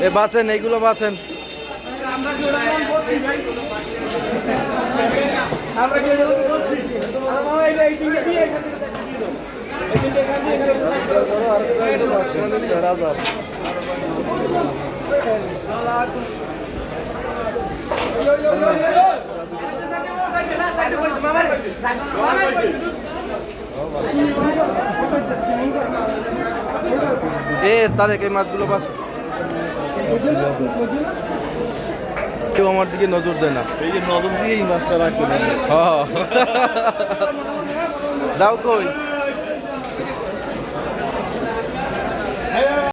এ বাসেন এইগুলো বাঁচেন আমরা কি আর মামা এই এই তিনটে দিয়ে এখান থেকে দিয়ে দাও এই তিনটে এখান দিয়ে এখানে এ তারেক এই মাছগুলো বাঁচ। কেউ আমার দিকে নজর দেয় না। এই যে নজর দিয়ে এই মাছটা রাখবেন হ যাও কই?